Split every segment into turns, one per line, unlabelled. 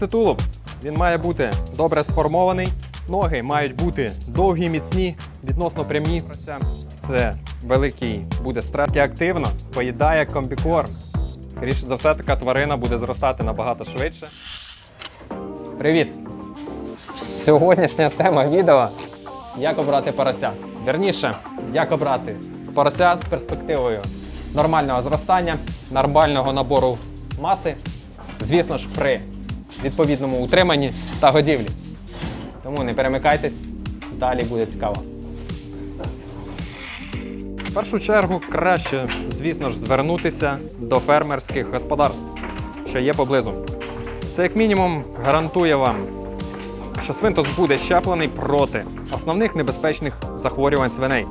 Далі тулуб. Він має бути добре сформований. Ноги мають бути довгі, міцні, відносно прямі. Це великий буде стрес. Активно поїдає комбікорм. Скоріше за все, така тварина буде зростати набагато швидше. Привіт! Сьогоднішня тема відео як обрати порося. Вірніше, як обрати порося з перспективою нормального зростання, нормального набору маси, звісно ж, при відповідному утриманні та годівлі. Тому не перемикайтесь, далі буде цікаво. В першу чергу краще, звісно ж, звернутися до фермерських господарств, що є поблизу. Це як мінімум гарантує вам, що свинтус буде щеплений проти основних небезпечних захворювань свиней.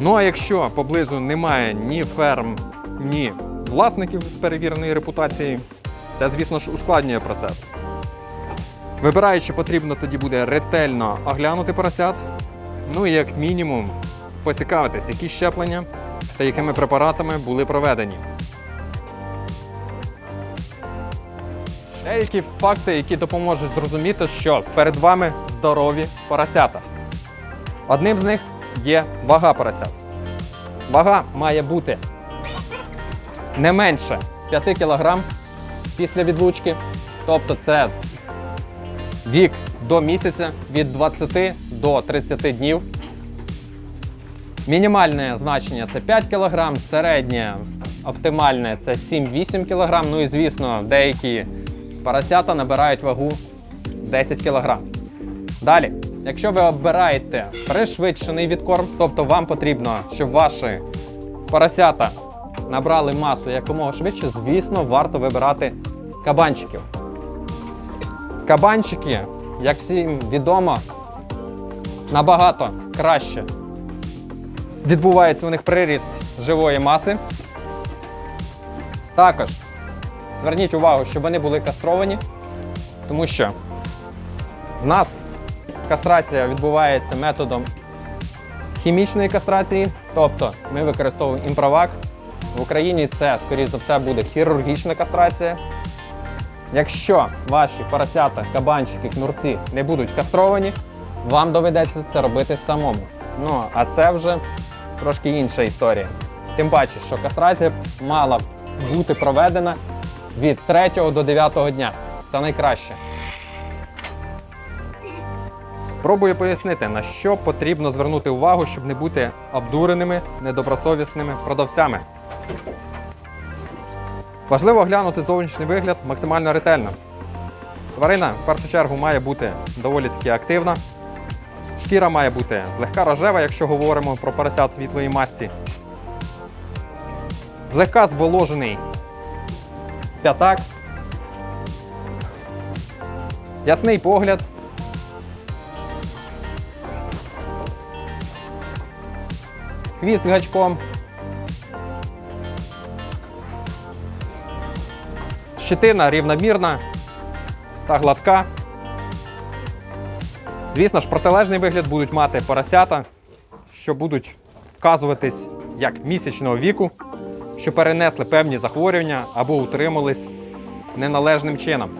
Ну а якщо поблизу немає ні ферм, ні власників з перевіреної репутацією, це, звісно ж, ускладнює процес. Вибираючи, потрібно тоді буде ретельно оглянути поросят, ну і як мінімум поцікавитись, які щеплення та якими препаратами були проведені. Деякі факти, які допоможуть зрозуміти, що перед вами здорові поросята. Одним з них є вага поросят. Вага має бути не менше 5 кг після відлучки, тобто це вік до місяця від 20 до 30 днів. Мінімальне значення це 5 кг, середнє оптимальне це 7-8 кг. Ну і звісно, деякі поросята набирають вагу 10 кг. Далі, якщо ви обираєте пришвидшений відкорм, тобто вам потрібно, щоб ваші поросята набрали масу якомога швидше, звісно, варто вибирати кабанчиків. Кабанчики, як всім відомо, набагато краще відбувається у них приріст живої маси. Також зверніть увагу, щоб вони були кастровані, тому що в нас кастрація відбувається методом хімічної кастрації, тобто ми використовуємо імпровак. В Україні це, скоріш за все, буде хірургічна кастрація. Якщо ваші поросята, кабанчики, кнурці не будуть кастровані, вам доведеться це робити самому. Ну, а це вже трошки інша історія. Тим паче, що кастрація мала бути проведена від 3 до 9 дня. Це найкраще. Спробую пояснити, на що потрібно звернути увагу, щоб не бути обдуреними, недобросовісними продавцями. Важливо оглянути зовнішній вигляд максимально ретельно. Тварина в першу чергу має бути доволі таки активна. Шкіра має бути злегка рожева, якщо говоримо про поросят світлої масті. Злегка зволожений п'ятак. Ясний погляд. Хвіст гачком. Щетина рівномірна та гладка. Звісно ж, протилежний вигляд будуть мати поросята, що будуть вказуватись як місячного віку, що перенесли певні захворювання або утримались неналежним чином.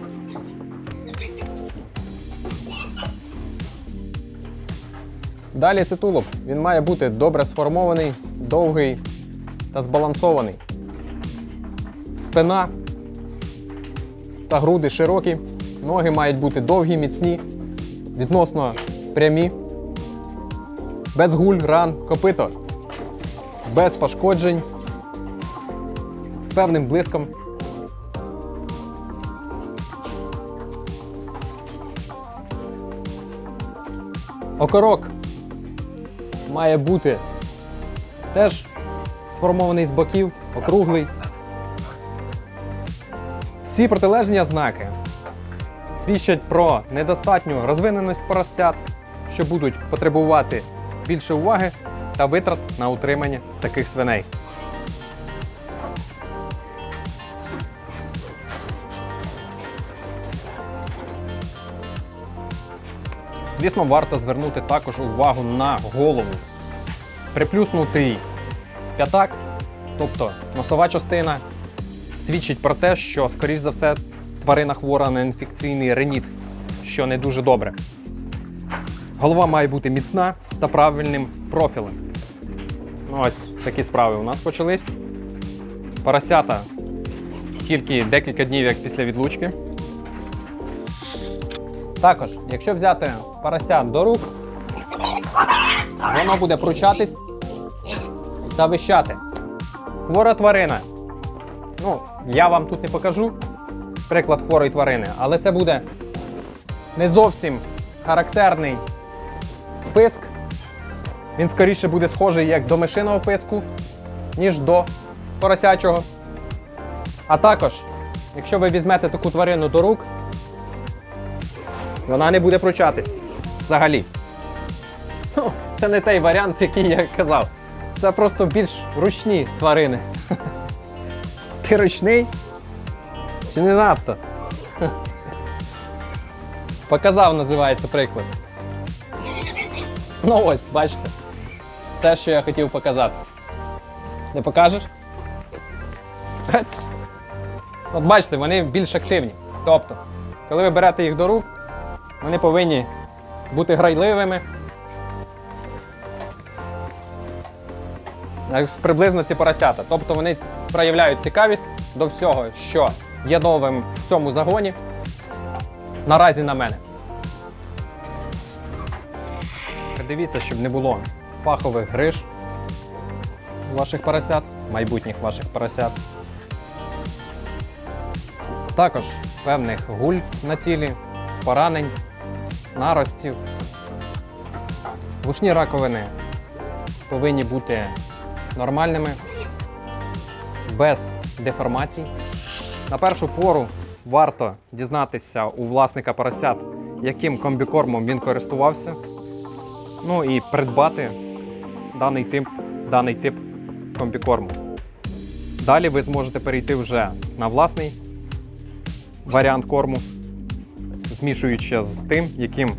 Далі це тулуб. Він має бути добре сформований, довгий та збалансований. Спина та груди широкі, ноги мають бути довгі, міцні, відносно прямі, без гуль, ран, копито, без пошкоджень, з певним блиском. Окорок має бути теж сформований з боків, округлий. Всі протилежні ознаки свідчать про недостатню розвиненість поросят, що будуть потребувати більше уваги та витрат на утримання таких свиней. Звісно, варто звернути також увагу на голову. Приплюснутий п'ятак, тобто носова частина, свідчить про те, що, скоріш за все, тварина хвора на інфекційний реніт, що не дуже добре. Голова має бути міцна та правильним профілем. Ну, ось такі справи у нас почались. Поросята тільки декілька днів як після відлучки. Також, якщо взяти порося до рук, воно буде пручатись та вищати. Хвора тварина. Ну, я вам тут не покажу приклад хворої тварини, але це буде не зовсім характерний писк. Він скоріше буде схожий як до мишиного писку, ніж до поросячого. А також, якщо ви візьмете таку тварину до рук, вона не буде пручатись взагалі. Ну, це не той варіант, який я казав. Це просто більш ручні тварини. Ти ручний? Чи не надто? Показав, називається приклад. Ну ось, бачите. Те, що я хотів показати. Не покажеш? От бачите, вони більш активні. Тобто, коли ви берете їх до рук, вони повинні бути грайливими. Приблизно ці поросята. Тобто вони проявляють цікавість до всього, що є новим в цьому загоні. Наразі на мене. Дивіться, щоб не було пахових гриж ваших поросят, майбутніх ваших поросят. Також певних гуль на тілі, поранень, наростів. Вушні раковини повинні бути нормальними, без деформацій. На першу пору варто дізнатися у власника поросят, яким комбікормом він користувався. Ну і придбати даний тип, даний тип комбікорму. Далі ви зможете перейти вже на власний варіант корму, змішуючи з тим, яким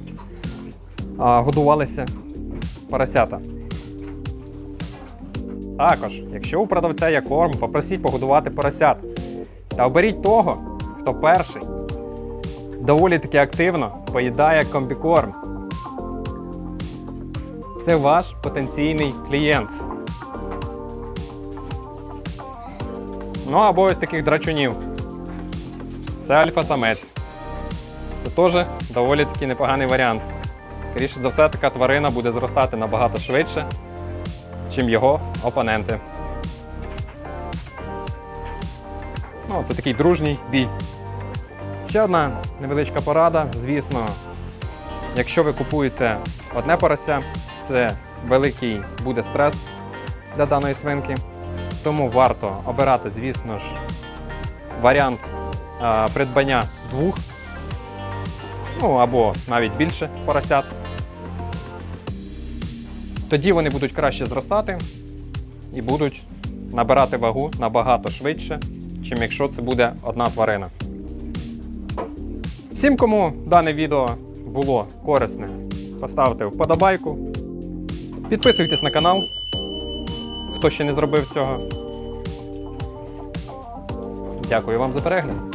годувалися поросята. Також, якщо у продавця є корм, попросіть погодувати поросят. Та оберіть того, хто перший доволі таки активно поїдає комбікорм. Це ваш потенційний клієнт. Ну або ось таких драчунів. Це альфа-самець. Це теж доволі таки непоганий варіант. Скоріше за все, така тварина буде зростати набагато швидше, чим його опоненти. Ну, це такий дружній бій. Ще одна невеличка порада. Звісно, якщо ви купуєте одне порося, це великий буде стрес для даної свинки. Тому варто обирати, звісно ж, варіант придбання двох, ну або навіть більше поросят. Тоді вони будуть краще зростати і будуть набирати вагу набагато швидше, чим якщо це буде одна тварина. Всім, кому дане відео було корисне, поставте вподобайку. Підписуйтесь на канал, хто ще не зробив цього. Дякую вам за перегляд.